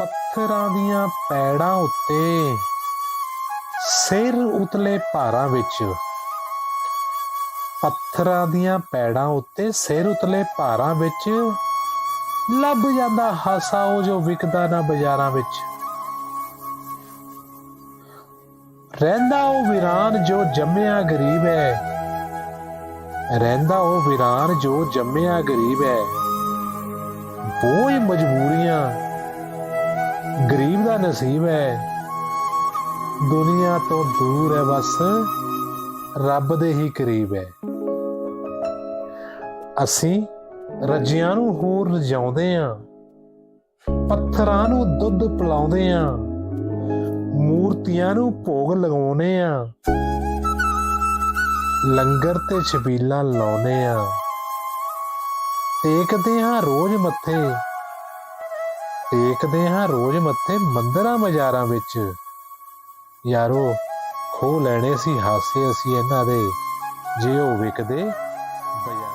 ਪੱਥਰਾਂ ਦੀਆਂ ਪੈੜਾਂ ਉੱਤੇ ਸਿਰ ਉਤਲੇ ਭਾਰਾਂ ਵਿੱਚ। ਪੱਥਰਾਂ ਦੀਆਂ ਪੈੜਾਂ ਉੱਤੇ ਸਿਰ ਉਤਲੇ ਭਾਰਾਂ ਵਿੱਚ ਲੱਭ ਜਾਂਦਾ ਹਾਸਾ ਉਹ ਜੋ ਵਿਕਦਾ ਨਾ ਬਾਜ਼ਾਰਾਂ ਵਿੱਚ। ਰਹਿੰਦਾ ਉਹ ਵੀਰਾਨ ਜੋ ਜੰਮਿਆ ਗਰੀਬ ਹੈ। ਰਹਿੰਦਾ ਉਹ ਵੀਰਾਨ ਜੋ ਜੰਮਿਆ ਗਰੀਬ ਹੈ। ਬੋਝ ਮਜਬੂਰੀਆਂ ਗਰੀਬ ਦਾ ਨਸੀਬ ਹੈ। ਦੁਨੀਆ ਤੋਂ ਦੂਰ ਹੈ ਬਸ, ਰੱਬ ਦੇ ਹੀ ਕਰੀਬ ਹੈ। ਅਸੀਂ ਰੱਜਿਆਂ ਨੂੰ ਹੋਰ ਰਜਾਉਂਦੇ ਆਂ ਪੱਥਰਾਂ ਨੂੰ ਦੁੱਧ ਪਿਲਾਉਂਦੇ ਆਂ ਮੂਰਤੀਆਂ ਨੂੰ ਭੋਗ ਲਗਾਉਨੇ ਆਂ ਲੰਗਰ ਤੇ ਛਬੀਲਾਂ ਲਾਉਨੇ ਆਂ ਟੇਕਦੇ ਹਾਂ ਰੋਜ਼ ਮੱਥੇ ਟੇਕਦੇ ਹਾਂ ਰੋਜ਼ ਮੱਥੇ ਮੰਦਰਾਂ ਬਾਜ਼ਾਰਾਂ ਵਿੱਚ। ਯਾਰੋ ਖੋ ਲੈਣੇ ਸੀ ਹਾਸੇ ਅਸੀਂ ਇਹਨਾਂ ਦੇ, ਜੇ ਉਹ ਵਿਕਦੇ, ਬਜ਼ਾਰ।